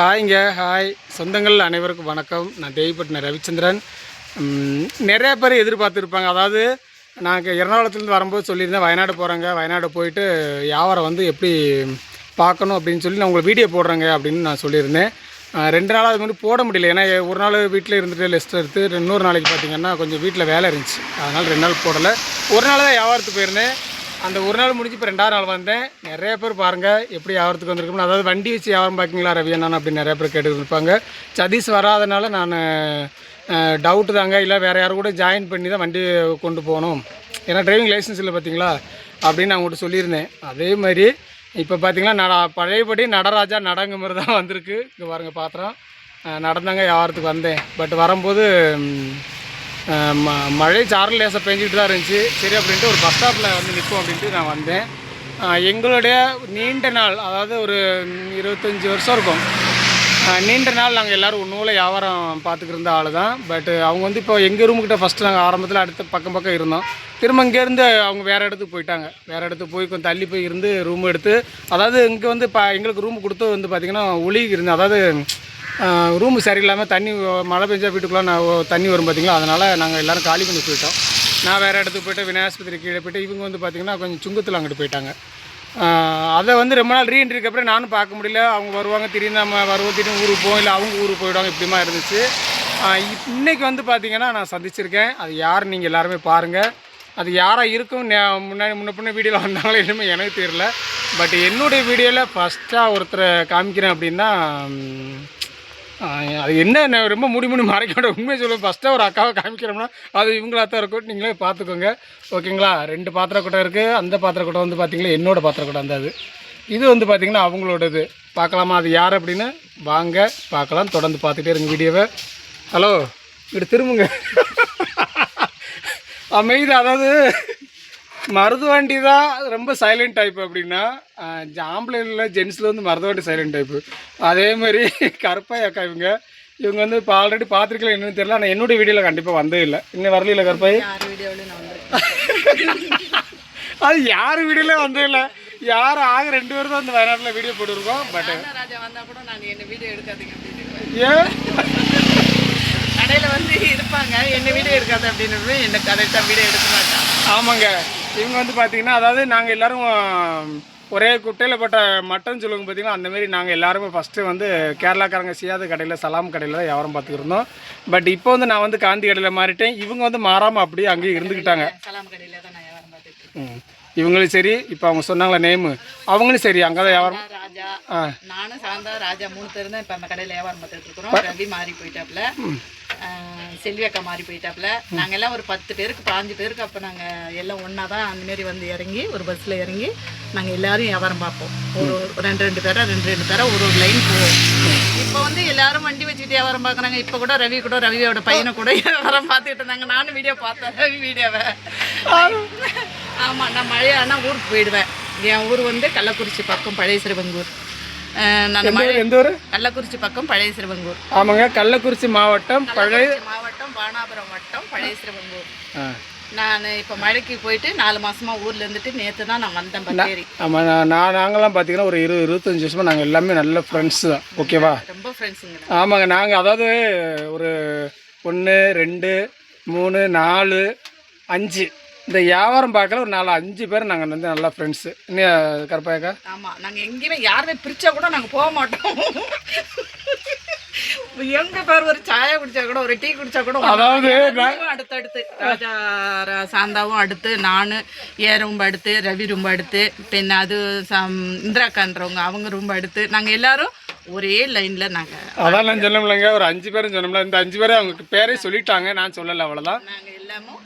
ஹாய்ங்க hi. சொந்தங்கள் அனைவருக்கும் வணக்கம். நான் தேவிப்பட்டின ரவிச்சந்திரன். நிறைய பேர் எதிர்பார்த்துருப்பாங்க. அதாவது நாங்கள் எர்ணாகுளத்துலேருந்து வரும்போது சொல்லியிருந்தேன் வயநாடு போகிறேங்க வயநாடு போயிட்டு வியாபாரம் வந்து எப்படி பார்க்கணும்? அப்படின்னு சொல்லி நான் உங்களுக்கு வீடியோ போடுறேங்க அப்படின்னு நான் சொல்லியிருந்தேன். ரெண்டு நாளாக அது மாதிரி போட முடியல. ஏன்னா ஒரு நாள் வீட்டில் இருந்துட்டு லெஸ்ட் எடுத்து இன்னொரு நாளைக்கு பார்த்தீங்கன்னா கொஞ்சம் வீட்டில் வேலை இருந்துச்சு. அதனால் ரெண்டு நாள் போடலை. ஒரு நாள் தான் வியாபாரத்துக்கு போயிருந்தேன். அந்த ஒரு நாள் முடிஞ்சு இப்போ ரெண்டாவது நாள் வந்தேன். நிறைய பேர் பாருங்கள் எப்படி வியாபாரத்துக்கு வந்திருக்கோம்னு. அதாவது வண்டி வச்சு வியாபாரம் பார்க்கிங்களா ரவி அண்ணா அப்படின்னு நிறைய பேர் கேட்டு இருப்பாங்க. சதீஷ் வராதனால நான் டவுட்டு தாங்க. இல்லை வேறு யாரும் கூட ஜாயின் பண்ணி தான் வண்டி கொண்டு போகணும். ஏன்னா டிரைவிங் லைசன்ஸ் இல்லை பார்த்தீங்களா அப்படின்னு நான் உங்கள்கிட்ட சொல்லியிருந்தேன். அதே மாதிரி இப்போ பார்த்தீங்கன்னா நட பழையபடி நடராஜா நடங்க மாதிரி தான் வந்திருக்கு. இங்கே பாருங்கள் பாத்திரம். நடந்தாங்க வியாபாரத்துக்கு வந்தேன். பட் வரும்போது மழை சாரல் லேசாக பெஞ்சிட்டு தான் இருந்துச்சு. சரி அப்படின்ட்டு ஒரு பஸ் ஸ்டாப்பில் வந்து நிற்போம் அப்படின்ட்டு நான் வந்தேன். எங்களுடைய நீண்ட நாள் அதாவது ஒரு இருபத்தஞ்சி வருஷம் இருக்கும். நீண்ட நாள் நாங்கள் எல்லோரும் ஒன்றுல வியாபாரம் பார்த்துக்கிருந்த ஆள் தான். பட் அவங்க வந்து இப்போ எங்கள் ரூமுக்கிட்ட ஃபஸ்ட்டு நாங்கள் ஆரம்பத்தில் அடுத்த பக்கம் பக்கம் இருந்தோம். திரும்ப இங்கேருந்து அவங்க வேறு இடத்துக்கு போயிட்டாங்க. வேறு இடத்துக்கு போய் கொஞ்சம் தள்ளி போய் இருந்து ரூம் எடுத்து அதாவது இங்கே வந்து இப்போ எங்களுக்கு ரூம் கொடுத்து வந்து பார்த்திங்கன்னா ஒளி இருந்து அதாவது ரூமு சரியில்லாமல் தண்ணி மழை பெஞ்சா வீட்டுக்குள்ளே நான் தண்ணி வரும் பார்த்தீங்களா அதனால் நாங்கள் எல்லோரும் காலி பண்ணி போயிட்டோம். நான் வேறு இடத்துக்கு போயிட்டு விநாயகஸ்பத்திரி கீழே போய்ட்டு இவங்க வந்து பார்த்திங்கன்னா கொஞ்சம் சுங்கத்தில் அங்கிட்டு போயிட்டாங்க. அதை வந்து ரொம்ப நாள் ரீஎன்ட்ரிக்கு அப்புறம் நானும் பார்க்க முடியல. அவங்க வருவாங்க திடீர்னு நம்ம வருவோம் திடீர்னு ஊருக்கு போவோம் இல்லை அவங்க ஊருக்கு போயிடுவாங்க இப்படிமா இருந்துச்சு. இன்றைக்கி இப்- இன்னைக்கு வந்து பார்த்தீங்கன்னா நான் சந்திச்சிருக்கேன். அது யார் நீங்கள் எல்லாருமே பாருங்கள் அது யாராக இருக்கும் முன்னாடி முன்ன பின்ன வீடியோவில் வந்தாங்களோ என்னமே எனக்கு தெரியல. பட் என்னுடைய வீடியோவில் ஃபஸ்ட்டாக ஒருத்தரை காமிக்கிறேன் அப்படின்னா அது என்ன ரொம்ப முடி முடி மறைக்க உண்மையை சொல்லுவேன் ஃபஸ்ட்டாக ஒரு அக்காவை காமிக்கிறோம்னா அது இவங்களா தான் இருக்கும். நீங்களே பார்த்துக்கோங்க. ஓகேங்களா? ரெண்டு பாத்திர கூட்டம் இருக்குது அந்த பாத்திர கூட்டம் வந்து பார்த்தீங்களா என்னோட பாத்திர கூட்டம் அந்த அது. இது வந்து பார்த்திங்கன்னா அவங்களோடது. பார்க்கலாமா? அது யார் அப்படின்னு? வாங்க பார்க்கலாம். தொடர்ந்து பார்த்துட்டே இருங்க வீடியோவை. ஹலோ இப்படி திரும்புங்க. அமைதி அதாவது மருதுவண்டி தான் ரொம்ப சைலண்ட் டைப் அப்படின்னா ஆம்பளைல ஜென்ஸில் வந்து மருதுவண்டி சைலண்ட் டைப்பு அதே மாதிரி கருப்பாய் அக்கா இவங்க. இவங்க வந்து இப்போ ஆல்ரெடி பார்த்துருக்கல என்னன்னு தெரியல ஆனால் என்னுடைய வீடியோவில் கண்டிப்பாக வந்தே இல்லை. இன்னும் வரல இல்லை கருப்பாய் அது யார் வீடியோவில் வந்தே இல்லை. யார் ஆக ரெண்டு பேரும் தான் அந்த வயநாட்டில் வீடியோ போட்டுருக்கோம் பட் ஏன்? கடையில் வந்து இருப்பாங்க என்ன வீடியோ எடுக்காத அப்படின்னு என்ன கரெக்டாக வீடியோ எடுக்க மாட்டான். ஆமாங்க. இவங்க வந்து பார்த்தீங்கன்னா அதாவது நாங்கள் எல்லாரும் ஒரே குட்டையில் போட்ட மட்டன் சொல்லுவாங்க பார்த்தீங்கன்னா அந்த மாதிரி நாங்கள் எல்லாருமே ஃபஸ்ட்டு வந்து கேரளாக்காரங்க செய்யாத கடையில் சலாம் கடையில் தான் வியாபாரம் பார்த்துக்கிருந்தோம் பட் இப்போ வந்து நான் வந்து காந்தி கடையில் மாறிட்டேன். இவங்க வந்து மாறாமல் அப்படியே அங்கேயே இருந்துக்கிட்டாங்க. இவங்களும் சரி இப்போ அவங்க சொன்னாங்களே நேமு. அவங்களும் சரி அங்கே தான் வியாபாரம். ராஜா நானும் சாந்தா ராஜா மூணு பேர் தான் இப்போ அந்த கடையில் வியாபாரம் பார்த்துட்டு இருக்கிறோம். மாறி போயிட்டாப்புல. செல்வி அக்கா மாறி போயிட்டாப்புல. நாங்கள் எல்லாம் ஒரு பத்து பேருக்கு பாஞ்சு பேருக்கு அப்போ நாங்கள் எல்லாம் ஒன்றா தான் அந்தமாரி வந்து இறங்கி ஒரு பஸ்ஸில் இறங்கி நாங்கள் எல்லாரும் வியாபாரம் பார்ப்போம். ஒரு ஒரு ரெண்டு ரெண்டு பேராக ரெண்டு ரெண்டு பேராக ஒரு ஒரு லைன் போவோம். இப்போ வந்து எல்லாரும் வண்டி வச்சுட்டு வியாபாரம் பார்க்குறாங்க. இப்போ கூட ரவி கூட ரவியோட பையனை கூட வியாபாரம் பார்த்துக்கிட்டு இருந்தாங்க. நானும் வீடியோ பார்த்தேன் ரவி வீடியோவை ஆமாம் நான் மழையானா ஊருக்கு போயிடுவேன். என் ஊர் வந்து கள்ளக்குறிச்சி பக்கம் பழைய சிறுவங்கூர் எந்த ஊர் கள்ளக்குறிச்சி பக்கம் பழைய சிறுவங்கூர். ஆமாங்க கள்ளக்குறிச்சி மாவட்டம் பழைய மாவட்டம் பானாபுரம் வட்டம் பழைய சிறுவங்கூர். நான் இப்போ மழைக்கு போயிட்டு நாலு மாசமா ஊர்ல இருந்துட்டு நேற்று தான் நான் வந்தேன் பத்தேரி. ஆமாம் நான் நான் நாங்களாம் பார்த்தீங்கன்னா ஒரு இருபது இருபத்தஞ்சி வருஷமாக நாங்கள் எல்லாமே நல்ல ஃப்ரெண்ட்ஸ் தான். ஓகேவா ரொம்ப ஃப்ரெண்ட்ஸுங்க ஆமாங்க நாங்கள் அதாவது ஒரு ஒன்று ரெண்டு மூணு நாலு அஞ்சு. இந்த வியாபாரம் பார்க்கல ஒரு நாலு அஞ்சு பேர் நாங்கள் வந்து நல்லா ஃப்ரெண்ட்ஸு இன்னும் கருப்பாயக்கா? ஆமா நாங்க எங்கேயுமே யாருமே பிரிச்சா கூட நாங்க போக மாட்டோம். எங்க பேர் ஒரு சாயா குடிச்சா கூட ஒரு டீ குடிச்சா கூட அதாவது அடுத்தடுத்து. ராஜா ரா- சாந்தாவும் அடுத்து நான் ஏ ரொம்ப அடுத்து ரவி ரொம்ப அடுத்து பின்ன அது இந்திராக்கான்றவங்க அவங்க ரொம்ப அடுத்து. நாங்க எல்லாரும் ஒரே லைன்ல நாங்க அதான் நான் சொன்னோம்லங்க ஒரு அஞ்சு பேரும் சொன்னோம்ல இந்த அஞ்சு பேரும் அவங்க பேரே சொல்லிட்டாங்க நான் சொல்லலை அவ்வளோதான் நாங்க எல்லாமும்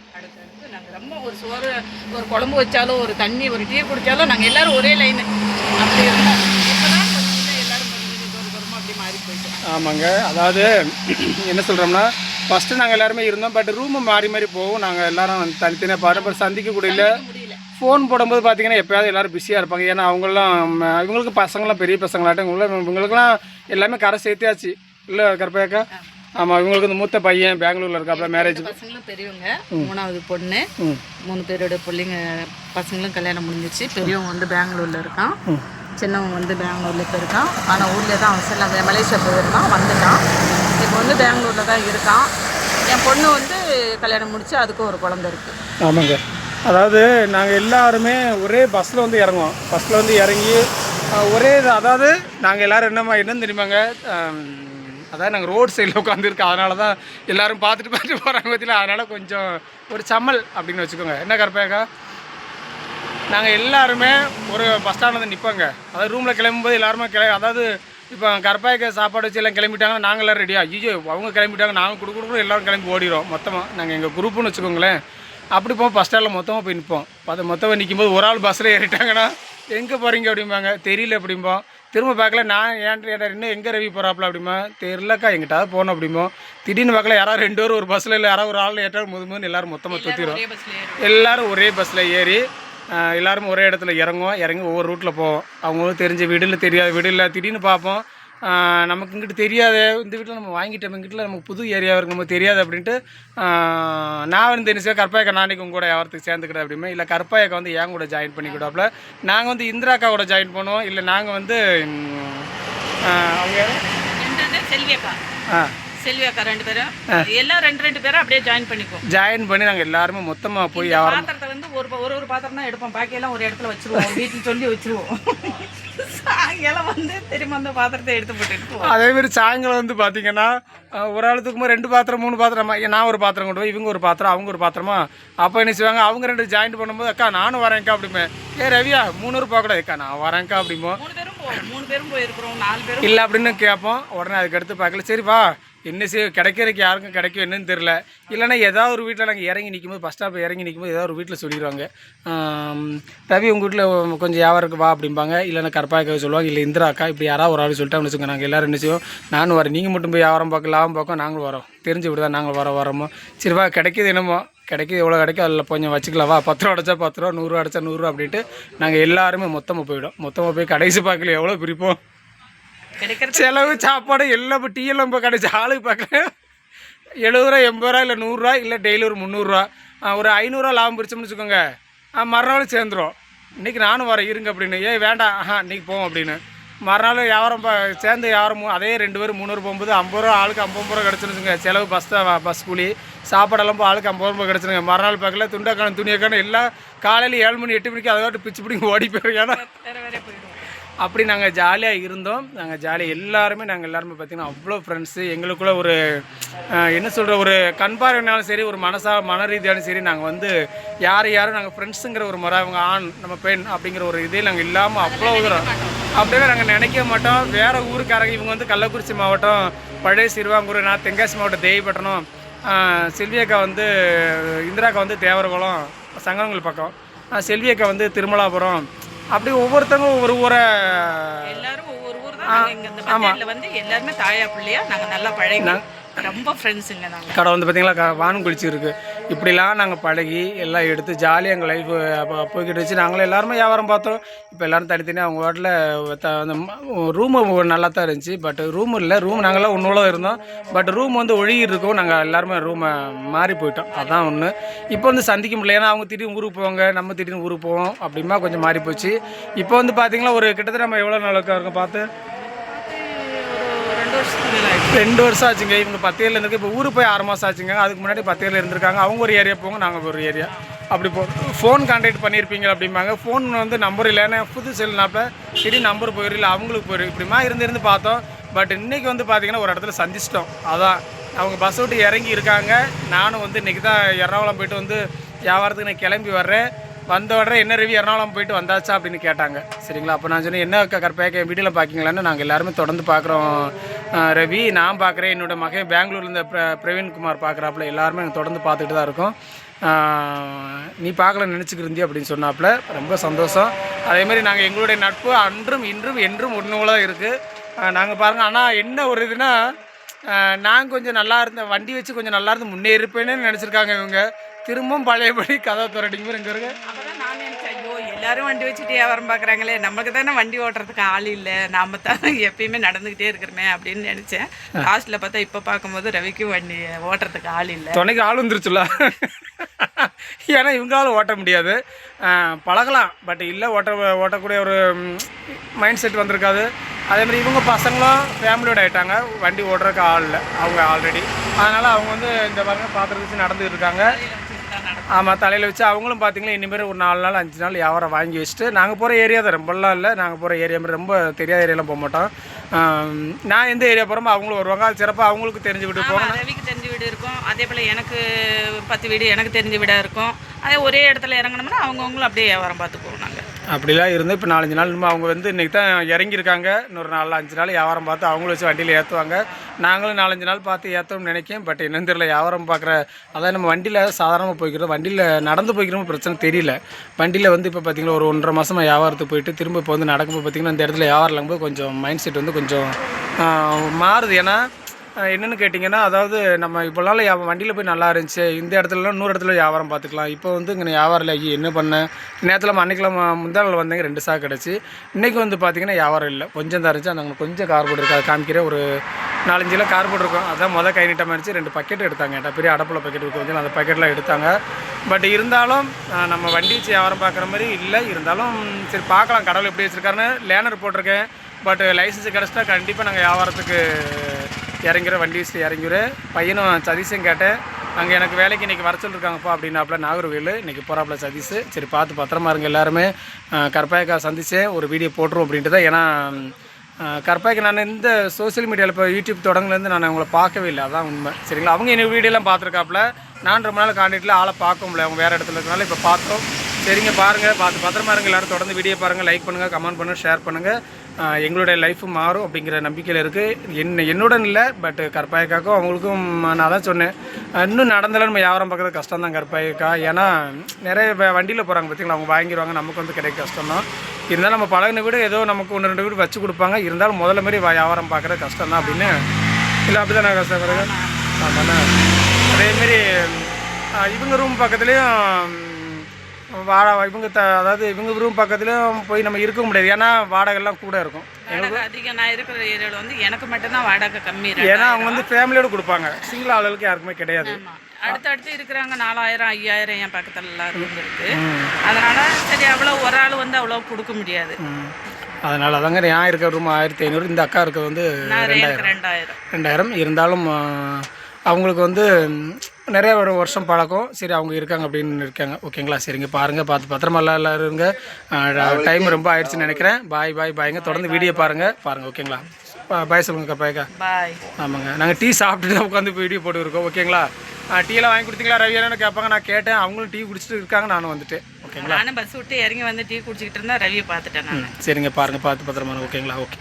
ஒரு சோறு ஒரு குழம்பு வச்சாலும் ஒரு தண்ணி ஒரு டீ குடிச்சாலும் நாங்க எல்லாரும் ஒரே லைன் அப்படி இருந்தோம். ஆமாங்க. அதாவது என்ன சொல்கிறோம்னா ஃபஸ்ட்டு நாங்கள் எல்லாருமே இருந்தோம் பட் ரூமு மாறி மாறி போவோம் நாங்கள் எல்லாரும் தனித்தனியாக பாரு பட் சந்திக்க கூட இல்லை ஃபோன் போடும்போது பார்த்தீங்கன்னா எப்போயாவது எல்லாரும் பிஸியாக இருப்பாங்க. ஏன்னா அவங்களாம் இவங்களுக்கு பசங்களாம் பெரிய பசங்களாட்டம். இவங்களும் இவங்களுக்குலாம் எல்லாமே கரை சேர்த்தியாச்சு. இல்லை கருப்பையாக்கா? ஆமாம் இவங்களுக்கு இந்த மூத்த பையன் பெங்களூரில் இருக்காப்புல மேரேஜ் பசங்களும் பெரியவங்க. மூணாவது பொண்ணு. மூணு பேரோட பிள்ளைங்க பசங்களும் கல்யாணம் முடிஞ்சிருச்சு பெரியவன் வந்து பெங்களூர்ல இருக்கான். சின்னவன் வந்து பெங்களூரில் போயிருக்கான் ஆனால் ஊர்லேயே தான் அவன் சில மலேசியா போயிருக்கான் வந்துட்டான். இப்போ வந்து பெங்களூரில் தான் இருக்கான். என் பொண்ணு வந்து கல்யாணம் முடிச்சு அதுக்கும் ஒரு குழந்தை இருக்குது ஆமாங்க. அதாவது நாங்கள் எல்லாருமே ஒரே பஸ்ஸில் வந்து இறங்குவோம். பஸ்ஸில் வந்து இறங்கி ஒரே அதாவது நாங்கள் எல்லோரும் என்னம்மா என்னன்னு தெரியுமாங்க? அதாவது நாங்கள் ரோடு சைடில் உட்காந்துருக்கோம் அதனால தான் எல்லோரும் பார்த்துட்டு பார்த்துட்டு போகிறாங்க பற்றில அதனால் கொஞ்சம் ஒரு சம்மல் அப்படின்னு வச்சுக்கோங்க. என்ன கருப்பேக்கா நாங்கள் எல்லாருமே ஒரு பஸ் ஸ்டாண்டில் வந்து நிற்போங்க அதாவது ரூமில் கிளம்பும்போது எல்லாருமே கிள அதாவது இப்போ கருப்பாய்க்கு சாப்பாடு வச்சு எல்லாம் கிளம்பிட்டாங்கன்னா நாங்கள் எல்லோரும் ரெடியாக ஐயோ அவங்க கிளம்பிட்டாங்க நாங்கள் கொடுக்க கொடுக்க எல்லோரும் கிளம்பி ஓடிடும் மொத்தமாக நாங்கள் எங்கள் குரூப்புன்னு வச்சுக்கோங்களேன். அப்படி போவோம் பஸ் ஸ்டாண்டில் மொத்தமாக போய் நிற்போம் அது மொத்தமாக நிற்கும்போது ஒரு ஆள் பஸ்ஸில் ஏறிட்டாங்கன்னா எங்கே போகிறீங்க அப்படிம்பாங்க. தெரியல அப்படிம்போம். திரும்ப பார்க்கல நான் ஏன் இன்னும் எங்கே ரவி போகிறாப்புல அப்படிமா? தெரியலக்கா எங்கிட்டாவது போகணும் அப்படிமோ. திடீர்னு பார்க்கல யாராவது ரெண்டு பேரும் ஒரு பஸ்ஸில் இல்லை யாராவது ஒரு ஆள் ஏற்றாலும் முது முதுன்னு எல்லாரும் மொத்தமாக சுற்றிடும் எல்லாரும் ஒரே பஸ்ஸில் ஏறி எல்லாரும் ஒரே இடத்துல இறங்குவோம். இறங்கி ஒவ்வொரு ரூட்டில் போவோம். அவங்களும் தெரிஞ்ச வீடு இல்லை தெரியாத வீடு இல்லை திடீர்னு பார்ப்போம். நமக்கு இங்கிட்டு தெரியாது. இந்த வீட்டில் நம்ம வாங்கிட்டோம் இங்கிட்ட நமக்கு புது ஏரியாவாக இருக்கு நமக்கு தெரியாது அப்படின்ட்டு நான் வந்து என்ன செய்வேன் கற்பாயக்கா நாளைக்கு உங்க கூட வியாபாரத்துக்கு சேர்ந்துக்கிறேன் அப்படிமே இல்லை கற்பாயக்கா வந்து என் கூட ஜாயின் பண்ணிக்கிட்டாப்புல நாங்கள் வந்து இந்திராக்கா கூட ஜாயின் பண்ணுவோம் இல்லை நாங்கள் வந்து அவங்க செல்வியக்கா. ஆ. செல்வியக்கா ரெண்டு பேரும். எல்லாம் ரெண்டு ரெண்டு பேரும் அப்படியே ஜாயின் பண்ணிக்குவோம். ஜாயின் பண்ணி நாங்கள் எல்லாருமே மொத்தமாக போய் பாத்திரத்தை வந்து ஒரு ஒரு ஒரு பாத்திரம் தான் எடுப்போம். பாக்கியெல்லாம் ஒரு இடத்துல வச்சிருவோம். வீட்டில் சொல்லி வச்சிருவோம். சாயங்காலம் வந்து திரும்ப அந்த பாத்திரத்தை எடுத்து போவோம் அதே மாதிரி சாயங்காலம் வந்து பார்த்தீங்கன்னா ஒரு ஆள் தூக்கும்போது ரெண்டு பாத்திரம் மூணு பாத்திரமா நான் ஒரு பாத்திரம் கொண்டு போய் இவங்க ஒரு பாத்திரம் அவங்க ஒரு பாத்திரமா? அப்போ என்ன செய்வாங்க? அவங்க ரெண்டு ஜாயின் பண்ணும்போது அக்கா நானும் வரேன்க்கா அப்படிமே ஏ ரவியா மூணூறு போகக்கூடாது. அக்கா நான் வரேன்க்கா அப்படிமோ மூணு பேரும் மூணு பேரும் போயிருக்கிறோம். நாலு பேரும் இல்லை அப்படின்னு கேட்போம் உடனே அதுக்கு அடுத்து பார்க்கல சரிப்பா என்ன செய்ய கிடைக்கிறதுக்கு யாருக்கும் கிடைக்கும் என்னன்னு தெரில இல்லைன்னா ஏதாவது ஒரு வீட்டில் நாங்கள் இறங்கி நிற்கும்போது பஸ் ஸ்டாப்பில் இறங்கி நிற்கும்போது ஏதாவது ஒரு வீட்டில் சொல்லிடுவாங்க. ரவி உங்கள் வீட்டில் கொஞ்சம் வியாபாரத்துக்கு வா அப்படிம்பாங்க. இல்லைன்னா கற்பாக்க சொல்லுவாங்க இல்லை இந்திரா அக்கா இப்படி யாராவது ஒரு ஆள் சொல்லிட்டாங்கன்னு வச்சுக்கோங்க. நாங்கள் எல்லோரும் என்ன செய்வோம் நானும் வரேன். நீங்கள் மட்டும் போய் வியாபாரம் பார்க்க லாபம் பார்க்க நாங்களும் வரோம். தெரிஞ்சு விடுதா நாங்கள் வர வரோமோ? சரிவா கிடைக்கிது என்னமோ. கிடைக்கிது எவ்வளோ கிடைக்கும் அதில் கொஞ்சம் வச்சுக்கலாம். பத்து ரூபா அடைச்சா பத்து ரூபா நூறுரூவா அடைச்சா நூறுரூவா அப்படின்ட்டு நாங்கள் எல்லாருமே மொத்தமாக போயிடும் மொத்தமாக போய் கடைசி பார்க்கல எவ்வளோ பிரிப்போம். செலவு சாப்பாடு எல்லாம் இப்போ டீ எல்லாம் இப்போ கிடைச்ச ஆளுக்கு பார்க்கல. எழுபது ரூபா எண்பது ரூபா இல்லை நூறுரூவா இல்லை டெய்லி ஒரு முந்நூறுரூவா. ஒரு ஐநூறுரூவா லாபம் பிடிச்சோம்னு வச்சுக்கோங்க. ஆ, மறுநாள் சேர்ந்துரும். இன்றைக்கி நானும் வரேன் இருங்க அப்படின்னு. ஏய் வேண்டாம். ஆஹா இன்றைக்கி போவோம் அப்படின்னு. மறுநாள் வியாபாரம் சேர்ந்து வியாபாரம் அதே ரெண்டு பேரும் முந்நூறு போகும்போது ஐம்பது ரூபா ஆளுக்கு ஐம்பது ரூபா கிடச்சுன்னு வச்சுக்கோங்க. செலவு பஸ் தான் பஸ் கூலி சாப்பாடெல்லாம் ஆளுக்கு ஐம்பது ரூபா கிடச்சுருங்க. மறுநாள் பார்க்கல துண்டாக்கான துணியக்கான எல்லாம் காலையில் ஏழு மணி எட்டு மணிக்கு அதை பிச்சு பிடிங்க ஓடி போயிடும். அப்படி நாங்கள் ஜாலியாக இருந்தோம். நாங்கள் ஜாலியாக எல்லாருமே நாங்கள் எல்லாருமே பார்த்திங்கன்னா அவ்வளோ ஃப்ரெண்ட்ஸு எங்களுக்குள்ள ஒரு என்ன சொல்கிற ஒரு கண்பார்வைனாலும் சரி ஒரு மனசா மன ரீதியாலும் சரி நாங்கள் வந்து யார் யாரும் நாங்கள் ஃப்ரெண்ட்ஸுங்கிற ஒரு முறை அவங்க ஆண் நம்ம பெண் அப்படிங்கிற ஒரு இதே நாங்கள் இல்லாமல் அவ்வளோ தூரம். அப்படியே நாங்கள் நினைக்க மாட்டோம். வேறு ஊருக்காரங்க இவங்க வந்து கள்ளக்குறிச்சி மாவட்டம் பழைய சிறுவாங்கூர் நான் தென்காசி மாவட்டம் தேவிப்பட்டினம் அஹ், செல்வியக்கா வந்து இந்திராக்கா வந்து தேவரகுளம் சங்கரங்கள் பக்கம். செல்வியக்கா வந்து திருமலாபுரம் அப்படி ஒவ்வொருத்தவங்க ஒவ்வொரு ஊரை எல்லாரும் ஒவ்வொரு ஊர் தான். இங்க வந்து எல்லாருமே தாயா பிள்ளையா நாங்க நல்லா பழகி ரொம்ப ஃப்ரெண்ட்ஸுங்க நாங்க. கடை வந்து பார்த்தீங்களா க வானம் குளிச்சு இருக்குது இப்படிலாம் நாங்கள் பழகி எல்லாம் எடுத்து ஜாலியாக எங்கள் லைஃப் போய்கிட்டு வச்சு நாங்களும் எல்லாருமே வியாபாரம் பார்த்தோம். இப்போ எல்லோரும் தனித்தனியாக அவங்க வாட்டில் அந்த ரூமு நல்லா தான் இருந்துச்சு. பட் ரூம் இல்லை ரூம் நாங்களாம் ஒன்றோட இருந்தோம். பட் ரூம் வந்து ஒழுகி இருக்கவும் நாங்கள் எல்லாருமே ரூமை மாறி போயிட்டோம். அதான் ஒன்று இப்போ வந்து சந்திக்க முடியல. ஏன்னா அவங்க திடீர்னு ஊருக்கு போவாங்க. நம்ம திடீர்னு ஊருக்கு போவோம். அப்படிமா கொஞ்சம் மாறி போச்சு. இப்போ வந்து பார்த்திங்கன்னா ஒரு கிட்டத்தட்ட நம்ம எவ்வளோ நாளுக்கு இருக்கோம் பார்த்து ஒரு ரெண்டு வருஷத்துக்கு மேல ஆயிடுச்சு. ரெண்டு வருஷம் ஆச்சுங்க. இவங்க பத்து ஏரியில் இருக்கு இப்போ ஊருக்கு போய் ஆறு மாதம் ஆச்சுங்க. அதுக்கு முன்னாடி பத்து ஏரியில் இருந்திருக்காங்க. அவங்க ஒரு ஏரியா போங்க நாங்கள் ஒரு ஏரியா. அப்படி போ ஃபோன் கான்டாக்ட் பண்ணியிருப்பீங்க அப்படிம்பாங்க. ஃபோன் வந்து நம்பர் இல்லைன்னா புது செல்னாப்ப சரி நம்பர் போயிடல அவங்களுக்கு போயிரு இப்படிமா இருந்து இருந்து பார்த்தோம். பட் இன்றைக்கி வந்து பார்த்தீங்கன்னா ஒரு இடத்துல சந்திச்சிட்டோம். அதான். அவங்க பஸ் விட்டு இறங்கி இருக்காங்க. நானும் வந்து இன்றைக்கி தான் எறணாகுளம் போயிட்டு வந்து வியாபாரத்துக்கு நான் கிளம்பி வர்றேன். வந்த உடனே என்ன ரவி எர்ணாகுளம் போயிட்டு வந்தாச்சா அப்படின்னு கேட்டாங்க. சரிங்களா? அப்போ நான் சொன்னேன் என்ன கற்பேக்க என் வீட்டில் பார்க்கிங்களான்னு நாங்கள் எல்லாருமே தொடர்ந்து பார்க்குறோம் ரவி. நான் பார்க்குறேன் என்னோட மகன் பெங்களூர்லேருந்து பிர பிரவீன்குமார் பார்க்குறாப்புல எல்லாருமே நாங்கள் தொடர்ந்து பார்த்துட்டு தான் இருக்கோம். நீ பார்க்கல நினச்சிக்கிருந்தி அப்படின்னு சொன்னாப்புல. ரொம்ப சந்தோஷம். அதேமாதிரி நாங்கள் எங்களுடைய நட்பு அன்றும் இன்றும் என்றும் ஒன்று தான் இருக்குது நாங்கள் பாருங்கள் ஆனால் என்ன ஒரு இதுனால் நான் கொஞ்சம் நல்லா இருந்தேன் வண்டி வச்சு கொஞ்சம் நல்லா இருந்து முன்னேறிப்பேன்னு நினச்சிருக்காங்க இவங்க. திரும்பவும் பழையபடி கதை துரடிங்க இங்கே இருக்கு ஐயோ எல்லாரும் வண்டி வச்சுட்டு வியாபாரம் பார்க்குறாங்களே நமக்கு தானே வண்டி ஓட்டுறதுக்கு ஆள் இல்லை. நாம தான் எப்பயுமே நடந்துக்கிட்டே இருக்கிறோமே அப்படின்னு நினைச்சேன். லாஸ்ட்ல பார்த்தா இப்போ பார்க்கும்போது ரவிக்கும் வண்டி ஓட்டுறதுக்கு ஆள் இல்லை. துணைக்கு ஆள் வந்துருச்சுல ஏன்னா இவங்களால ஓட்ட முடியாது. பழகலாம். பட் இல்லை ஓட்ட ஓட்டக்கூடிய ஒரு மைண்ட் செட் வந்திருக்காது. அதே மாதிரி இவங்க பசங்களும் ஃபேமிலியோட ஆயிட்டாங்க. வண்டி ஓட்டுறதுக்கு ஆள் இல்லை. அவங்க ஆல்ரெடி அதனால் அவங்க வந்து இந்த பாருங்க பாத்திரத்தை வச்சு நடந்துட்டு இருக்காங்க. ஆமாம் தலையில் வச்சு அவங்களும் பார்த்தீங்கன்னா இனிமேல் ஒரு நாலு நாள் அஞ்சு நாள் வியாபாரம் வாங்கி வச்சுட்டு நாங்கள் போகிற ஏரியா தான் ரொம்பலாம் இல்லை நாங்கள் போகிற ஏரியா மாதிரி ரொம்ப தெரியாத ஏரியாலாம் போக மாட்டோம். நான் எந்த ஏரியா போகிறோமோ அவங்களும் வருவாங்க. அது சிறப்பாக அவங்களுக்கு தெரிஞ்சு விட்டு போங்க ஆமா, ரவிக்கு தெரிஞ்ச வீடு இருக்கும். அதே போல் எனக்கு பத்து வீடு எனக்கு தெரிஞ்ச வீடாக இருக்கும். அதே ஒரே இடத்துல இறங்கினோம்னா அவங்கவுங்களும் அப்படியே வியாபாரம் பார்த்து நாங்கள் அப்படிலாம் இருந்து இப்போ நாலஞ்சு நாள் இன்னும் அவங்க வந்து இன்றைக்கி தான் இறங்கியிருக்காங்க. இன்னொரு நாலு அஞ்சு நாள் வியாபாரம் பார்த்து அவங்களும் வச்சு வண்டியில் ஏற்றுவாங்க நாங்களும் நாலஞ்சு நாள் பார்த்து ஏற்றோம்னு நினைக்கேன். பட் என்னன்னு தெரியல வியாபாரம் பார்க்குற அதான் நம்ம வண்டியில் சாதாரணமாக போய்க்கிறோம். வண்டியில் நடந்து போய்க்கிறோம் பிரச்சனை தெரியல. வண்டியில் வந்து இப்போ பார்த்திங்கன்னா ஒரு ஒன்றரை மாதமாக வியாபாரத்துக்கு போயிட்டு திரும்ப இப்போ வந்து நடக்கும்போது பார்த்தீங்கன்னா இந்த இடத்துல வியாபாரம் இல்லாமல் கொஞ்சம் மைண்ட் செட் வந்து கொஞ்சம் மாறுது. ஏன்னா என்னென்னு கேட்டிங்கன்னா அதாவது நம்ம இப்போல்லாம் நாள் வண்டியில் போய் நல்லா இருந்துச்சு. இந்த இடத்துலலாம் நூறு இடத்துல வியாபாரம் பார்த்துக்கலாம். இப்போ வந்து இங்கே வியாபாரம் இல்லை ஐயோ என்ன பண்ணேன்? நேரத்தில் அன்னைக்கெல்லாம் முந்தா நாள் வந்தேங்க ரெண்டு சாக்கு கிடச்சி. இன்றைக்கி வந்து பார்த்தீங்கன்னா வியாபாரம் இல்லை. கொஞ்சம் தான் இருந்துச்சு. அந்த கொஞ்சம் கார்போர்ட் இருக்குது அது காமிக்கிறேன். ஒரு நாலஞ்சு கிலோ கார்போர்ட் இருக்கும் அதான் மொதல் கை நீட்டமாக இருந்துச்சு. ரெண்டு பக்கெட் எடுத்தாங்க. பெரிய அடப்பில் பக்கெட் கொஞ்சம் அந்த பக்கெட்லாம் எடுத்தாங்க. பட் இருந்தாலும் நம்ம வண்டி வச்சு வியாபாரம் பார்க்குற மாதிரி இல்லை. இருந்தாலும் சரி பார்க்கலாம். கடவுள் எப்படி வச்சுருக்காருன்னு லேனர் போட்டிருக்கேன். பட் லைசன்ஸ் கிடச்சிட்டா கண்டிப்பாக நாங்கள் வியாபாரத்துக்கு இறங்குற வண்டி வச்சுட்டு இறங்கிற பையனும் சதீஷும் கேட்டேன் அங்கே எனக்கு வேலைக்கு இன்றைக்கி வர சொல்லிருக்காங்கப்பா அப்படின்னாப்புல நாகர்கோவில் இன்றைக்கி போகிறாப்புல சதீஷ். சரி பார்த்து பத்திரமா இருங்க எல்லாருமே. கற்பாயக்கா சந்தித்தேன் ஒரு வீடியோ போட்டுரும் அப்படின்ட்டு தான் ஏன்னா கற்பாய்க்கு நான் இந்த சோஷியல் மீடியாவில் இப்போ யூடியூப் தொடங்குலேருந்து நான் அவங்கள பார்க்கவே இல்லை. அதான் உண்மை. சரிங்களா? அவங்க எனக்கு வீடியோலாம் பார்த்துருக்காப்புல. நான் ரொம்ப நாள் காண்டிட்டில் ஆளை பார்க்க முடியல. அவங்க வேறு இடத்துல இருக்கனால இப்போ பார்த்தோம். சரிங்க பாருங்கள் பார்த்து பத்திரமா இருங்க எல்லோரும். தொடர்ந்து வீடியோ பாருங்கள் லைக் பண்ணுங்கள் கமெண்ட் பண்ணுங்கள் ஷேர் பண்ணுங்கள் எங்களுடைய லைஃப் மாறும் அப்படிங்கிற நம்பிக்கையில் இருக்குது என்ன என்னுடன் இல்லை பட் கற்பாயக்காக்கும் அவங்களுக்கும் நான் தான் சொன்னேன். இன்னும் நடந்தாலும் நம்ம வியாபாரம் பார்க்குறது கஷ்டம் தான் கற்பாயக்கா ஏன்னா நிறைய வண்டியில் போகிறாங்க பார்த்தீங்களா அவங்க வாங்கிடுவாங்க நமக்கு வந்து கிடைக்க கஷ்டம் தான். இருந்தாலும் நம்ம பழகின வீடு ஏதோ நமக்கு ஒன்று ரெண்டு வீடு வச்சு கொடுப்பாங்க. இருந்தாலும் முதல்ல மாதிரி வா- வியாபாரம் பார்க்குறது கஷ்டம் தான் அப்படின்னு. இல்லை அப்படி நான் கஷ்டப்படுறேன். ஆமாண்ணா. அதேமாரி இவங்க ரூம் பக்கத்துலேயும் வாடா இவங்க த அதாவது இவங்க ரூம் பக்கத்துலேயும் போய் நம்ம இருக்க முடியாது. ஏன்னா வாடகைலாம் கூட இருக்கும். வாடகை அதிகம். நான் இருக்கிற ஏரியாவில் வந்து எனக்கு மட்டும்தான் வாடகை கம்மி ஏன்னா அவங்க வந்து ஃபேமிலியோடு கொடுப்பாங்க. சிங்கிள் ஆளுகளுக்கு யாருக்குமே கிடையாது. அடுத்தடுத்து இருக்கிறாங்க நாலாயிரம் ஐயாயிரம் என் பக்கத்துல எல்லாம் ரூம் இருக்கு. அதனால சரி அவ்வளோ ஒரு ஆள் வந்து அவ்வளோ கொடுக்க முடியாது. அதனால தாங்க நான் இருக்கிற ரூம் ஆயிரத்தி ஐநூறு இந்த அக்கா இருக்கிறது வந்து எனக்கு ரெண்டாயிரம். ரெண்டாயிரம். இருந்தாலும் அவங்களுக்கு வந்து நிறைய ஒரு வருஷம் பழக்கம். சரி அவங்க இருக்காங்க அப்படின்னு இருக்காங்க ஓகேங்களா? சரிங்க பாருங்கள் பார்த்து பத்திரமா எல்லாம் எல்லாரும் இருங்க. டைம் ரொம்ப ஆயிடுச்சுன்னு நினைக்கிறேன். பாய் பாய் பாய்ங்க. தொடர்ந்து வீடியோ பாருங்கள் பாருங்கள் ஓகேங்களா? பாய் சொல்லுங்க பாய்க்கா. பாய். ஆமாங்க. நாங்கள் டீ சாப்பிட்டுட்டு தான் உட்காந்து வீடியோ போட்டு இருக்கோம் ஓகேங்களா? டீலாம் வாங்கி கொடுத்தீங்களா? ரவியானு கேட்பாங்க? நான் கேட்டேன். அவங்களும் டீ குடிச்சிட்டு இருக்காங்க நானும் வந்துட்டேன். ஓகேங்களா? நானும் பஸ் விட்டு இறங்கி வந்து டீ குடிச்சிக்கிட்டு இருந்தா ரவியை பார்த்துட்டேன் சரிங்க பாருங்கள் பார்த்து பத்திரமா. ஓகேங்களா? ஓகே.